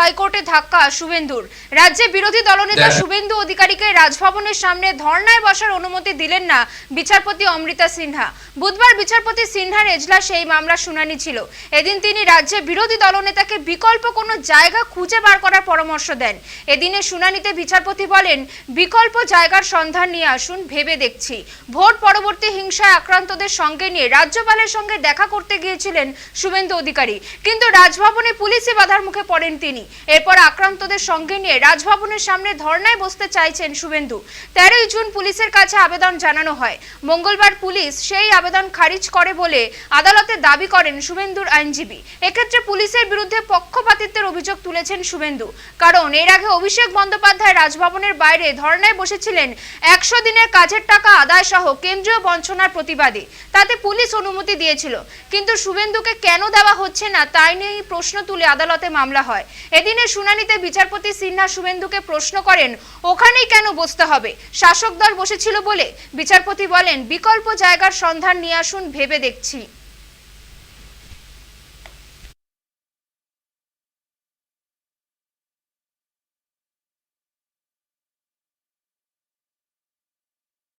হাইকোর্টে ধাক্কা শুভেন্দুর। রাজ্যে বিরোধী দলনেতা শুভেন্দু অধিকারীকে রাজভবনের সামনে ধর্নায় বসার অনুমতি দিলেন না বিচারপতি অমৃতা সিনহা। বুধবার বিচারপতি সিনহার এজলাস এই মামলার শুনানি ছিল। এদিন তিনি রাজ্যে বিরোধী দলনেতাকে বিকল্প কোনো জায়গা খুঁজে বার করার পরামর্শ দেন। এদিনের শুনানিতে বিচারপতি বলেন বিকল্প জায়গার সন্ধান নিয়ে আসুন ভেবে দেখছি। ভোট পরবর্তী হিংসায় আক্রান্তদের সঙ্গে নিয়ে রাজ্যপালের সঙ্গে দেখা করতে গিয়েছিলেন শুভেন্দু অধিকারী। কিন্তু রাজভবনে পুলিশি বাধার মুখে পড়েন তিনি। এরপর আক্রান্তদের সঙ্গে নিয়ে রাজভবনের সামনে ধর্নায় বসতে চাইছেন শুভেন্দু। তেরোই জুন পুলিশের কাছে আবেদন জানানো হয়। মঙ্গলবার পুলিশ সেই আবেদন খারিজ করে বলে আদালতে দাবি করেন শুভেন্দুর আইনজীবী। এক্ষেত্রে পুলিশের বিরুদ্ধে পক্ষপাতিত্বের অভিযোগ তুলেছেন শুভেন্দু। কারণ এর আগে অভিষেক বন্দ্যোপাধ্যায় রাজভবনের বাইরে ধর্নায় বসেছিলেন একশো দিনের কাজের টাকা আদায় সহ কেন্দ্রীয় বঞ্চনার প্রতিবাদে। তাতে পুলিশ অনুমতি দিয়েছিল। কিন্তু শুভেন্দুকে কেন দেওয়া হচ্ছে না তাই নিয়ে প্রশ্ন তুলে আদালতে মামলা হয়। এদিনের শুনানিতে বিচারপতি সিনহা শুভেন্দুকে প্রশ্ন করেন, ওখানেই কেন বসতে হবে? শাসক দল বসেছিল বলে। বিচারপতি বলেন, বিকল্প জায়গার সন্ধান নিয়ে আসুন, ভেবে দেখছি।